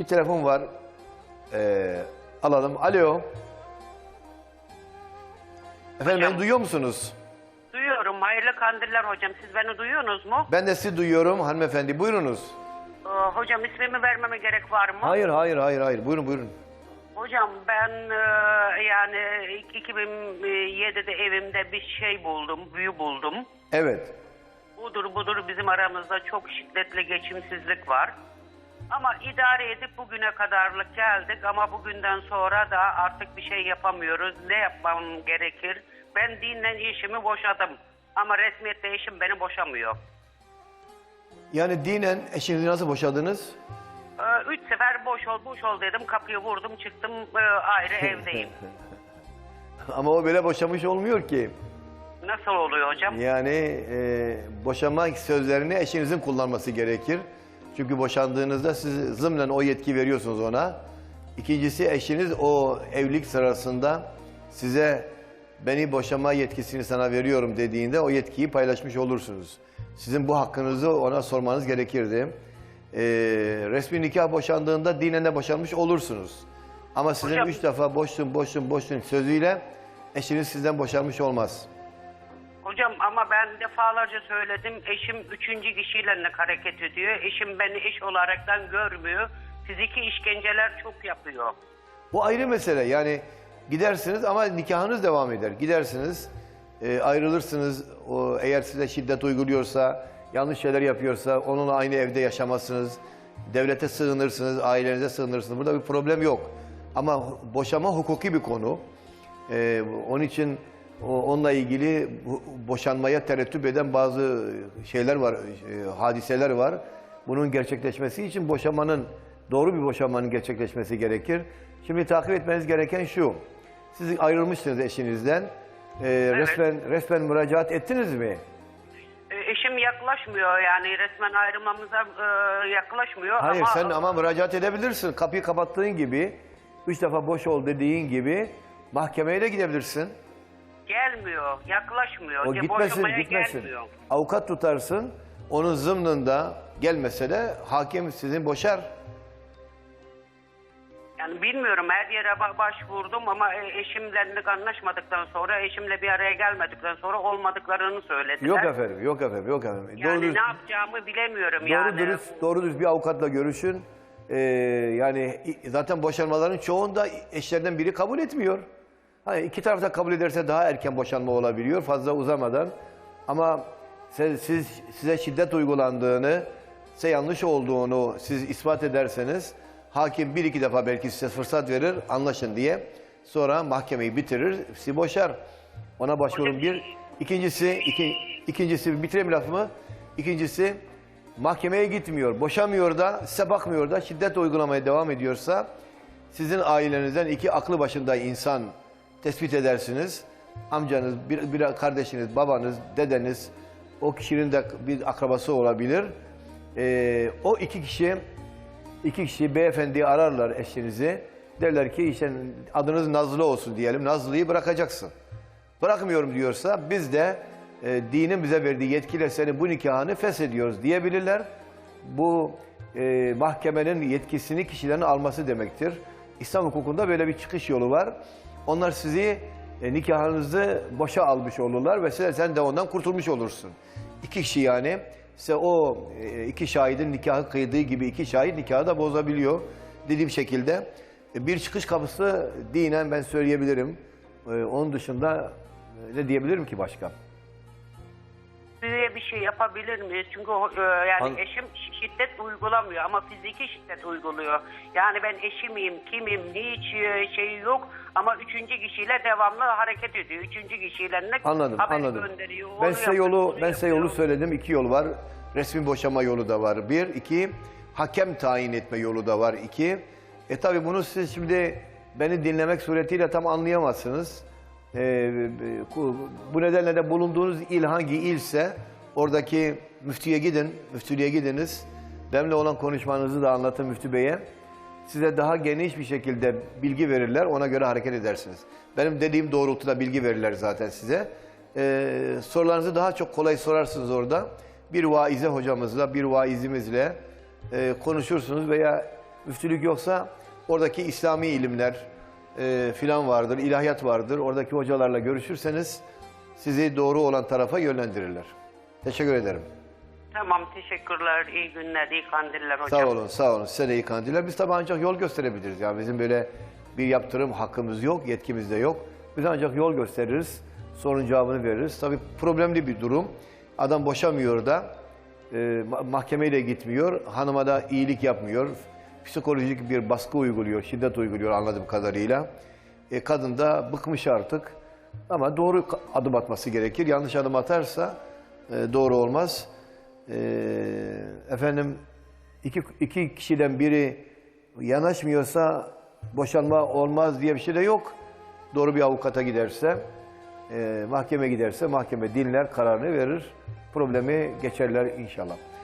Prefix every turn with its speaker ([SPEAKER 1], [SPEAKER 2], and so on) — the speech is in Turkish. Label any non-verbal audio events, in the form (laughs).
[SPEAKER 1] Bir telefon var. Ee, alalım. Alo. Efendim
[SPEAKER 2] Hocam.
[SPEAKER 1] beni duyuyor musunuz?
[SPEAKER 2] Duyuyorum. Hayırlı kandiller hocam. Siz beni duyuyorsunuz mu?
[SPEAKER 1] Ben de sizi duyuyorum hanımefendi. Buyurunuz.
[SPEAKER 2] Ee, hocam ismimi vermeme gerek var mı?
[SPEAKER 1] Hayır hayır hayır hayır. Buyurun buyurun.
[SPEAKER 2] Hocam ben e, yani 2007'de evimde bir şey buldum, büyü buldum.
[SPEAKER 1] Evet.
[SPEAKER 2] Budur budur bizim aramızda çok şiddetli geçimsizlik var. Ama idare edip bugüne kadarlık geldik ama bugünden sonra da artık bir şey yapamıyoruz. Ne yapmam gerekir? Ben dinle eşimi boşadım. Ama resmiyette eşim beni boşamıyor.
[SPEAKER 1] Yani dinen eşinizi nasıl boşadınız?
[SPEAKER 2] Ee, Üç sefer boş ol boş ol dedim. Kapıyı vurdum çıktım e, ayrı (laughs) evdeyim.
[SPEAKER 1] Ama o böyle boşamış olmuyor ki.
[SPEAKER 2] Nasıl oluyor hocam?
[SPEAKER 1] Yani e, boşanma sözlerini eşinizin kullanması gerekir. Çünkü boşandığınızda siz zımnen o yetki veriyorsunuz ona. İkincisi eşiniz o evlilik sırasında size beni boşama yetkisini sana veriyorum dediğinde o yetkiyi paylaşmış olursunuz. Sizin bu hakkınızı ona sormanız gerekirdi. E, resmi nikah boşandığında dinen de boşanmış olursunuz. Ama sizin
[SPEAKER 2] Hocam-
[SPEAKER 1] üç defa boşsun boşsun boşsun sözüyle eşiniz sizden boşanmış olmaz.
[SPEAKER 2] Hocam ama ben defalarca söyledim. Eşim üçüncü kişiyle ne hareket ediyor. Eşim beni eş olaraktan görmüyor. Fiziki işkenceler çok yapıyor.
[SPEAKER 1] Bu ayrı mesele. Yani gidersiniz ama nikahınız devam eder. Gidersiniz, e, ayrılırsınız. Eğer size şiddet uyguluyorsa, yanlış şeyler yapıyorsa onunla aynı evde yaşamazsınız. Devlete sığınırsınız, ailenize sığınırsınız. Burada bir problem yok. Ama boşama hukuki bir konu. E, onun için o- onunla ilgili boşanmaya terettüp eden bazı şeyler var, e, hadiseler var. Bunun gerçekleşmesi için boşamanın, doğru bir boşanmanın gerçekleşmesi gerekir. Şimdi takip etmeniz gereken şu. Siz ayrılmışsınız eşinizden. E, resmen, resmen müracaat ettiniz mi?
[SPEAKER 2] E, Eşim yaklaşmıyor yani resmen ayrılmamıza e, yaklaşmıyor.
[SPEAKER 1] Hayır
[SPEAKER 2] ama,
[SPEAKER 1] sen ama müracaat edebilirsin. Kapıyı kapattığın gibi, üç defa boş ol dediğin gibi mahkemeye de gidebilirsin.
[SPEAKER 2] Gelmiyor, yaklaşmıyor.
[SPEAKER 1] O gitmesin,
[SPEAKER 2] boşamaya
[SPEAKER 1] gitmesin.
[SPEAKER 2] gelmiyor.
[SPEAKER 1] Avukat tutarsın, onun zımnında gelmese de hakim sizin boşar.
[SPEAKER 2] Yani bilmiyorum her yere ba- başvurdum ama e, eşimle anlaşmadıktan sonra, eşimle bir araya gelmedikten sonra olmadıklarını söylediler.
[SPEAKER 1] Yok efendim, yok efendim, yok efendim.
[SPEAKER 2] Yani ne yapacağımı bilemiyorum
[SPEAKER 1] doğru,
[SPEAKER 2] yani.
[SPEAKER 1] dürüst, doğru dürüst bir avukatla görüşün. Ee, yani zaten boşanmaların çoğunda eşlerden biri kabul etmiyor. Hani iki taraf da kabul ederse daha erken boşanma olabiliyor fazla uzamadan. Ama siz, siz size şiddet uygulandığını, size yanlış olduğunu siz ispat ederseniz hakim bir iki defa belki size fırsat verir anlaşın diye. Sonra mahkemeyi bitirir, sizi boşar. Ona başvurun bir. İkincisi, iki, ikincisi bitireyim lafımı. İkincisi mahkemeye gitmiyor, boşamıyor da, size bakmıyor da şiddet uygulamaya devam ediyorsa sizin ailenizden iki aklı başında insan tespit edersiniz. Amcanız, bir, bir kardeşiniz, babanız, dedeniz, o kişinin de bir akrabası olabilir. Ee, o iki kişi, iki kişi beyefendiyi ararlar eşinizi. Derler ki işte adınız Nazlı olsun diyelim. Nazlı'yı bırakacaksın. Bırakmıyorum diyorsa biz de e, dinin bize verdiği yetkiyle senin bu nikahını feshediyoruz diyebilirler. Bu e, mahkemenin yetkisini kişilerin alması demektir. İslam hukukunda böyle bir çıkış yolu var. Onlar sizi e, nikahınızı boşa almış olurlar ve sen, de ondan kurtulmuş olursun. İki kişi yani size o e, iki şahidin nikahı kıydığı gibi iki şahit nikahı da bozabiliyor. Dediğim şekilde e, bir çıkış kapısı dinen ben söyleyebilirim. E, onun dışında e, ne diyebilirim ki başka?
[SPEAKER 2] Size bir şey yapabilir miyiz? Çünkü e, yani
[SPEAKER 1] An-
[SPEAKER 2] eşim şi- şiddet uygulamıyor ama fiziki şiddet uyguluyor. Yani ben eşimiyim, kimim, e, şeyi yok ama üçüncü kişiyle devamlı hareket ediyor. Üçüncü kişiyle ne
[SPEAKER 1] Anladım,
[SPEAKER 2] haberi
[SPEAKER 1] anladım.
[SPEAKER 2] gönderiyor.
[SPEAKER 1] Ben size
[SPEAKER 2] yapıyor,
[SPEAKER 1] yolu
[SPEAKER 2] bunu
[SPEAKER 1] ben size
[SPEAKER 2] yapıyor.
[SPEAKER 1] yolu söyledim. İki yol var. Resmi boşama yolu da var. Bir, iki hakem tayin etme yolu da var. İki. E tabi bunu siz şimdi beni dinlemek suretiyle tam anlayamazsınız. E, bu- bu nedenle de bulunduğunuz il hangi ilse oradaki müftüye gidin, müftülüğe gidiniz. Benimle olan konuşmanızı da anlatın müftü beye. Size daha geniş bir şekilde bilgi verirler. Ona göre hareket edersiniz. Benim dediğim doğrultuda bilgi verirler zaten size. Ee, sorularınızı daha çok kolay sorarsınız orada. Bir vaize hocamızla, bir vaizimizle e, konuşursunuz veya Müftülük yoksa oradaki İslami ilimler e, filan vardır, ilahiyat vardır. Oradaki hocalarla görüşürseniz sizi doğru olan tarafa yönlendirirler. Teşekkür ederim.
[SPEAKER 2] Tamam teşekkürler. İyi günler, iyi kandiller hocam.
[SPEAKER 1] Sağ olun, sağ olun. Size de iyi kandiller. Biz tabii ancak yol gösterebiliriz. Yani bizim böyle bir yaptırım hakkımız yok, yetkimiz de yok. Biz ancak yol gösteririz, sorun cevabını veririz. Tabii problemli bir durum. Adam boşamıyor da, e, ma- mahkemeyle gitmiyor, hanıma da iyilik yapmıyor. Psikolojik bir baskı uyguluyor, şiddet uyguluyor anladığım kadarıyla. E, kadın da bıkmış artık. Ama doğru adım atması gerekir. Yanlış adım atarsa e, doğru olmaz. E, efendim iki, iki kişiden biri yanaşmıyorsa boşanma olmaz diye bir şey de yok. Doğru bir avukata giderse, e, mahkeme giderse mahkeme dinler, kararını verir. Problemi geçerler inşallah.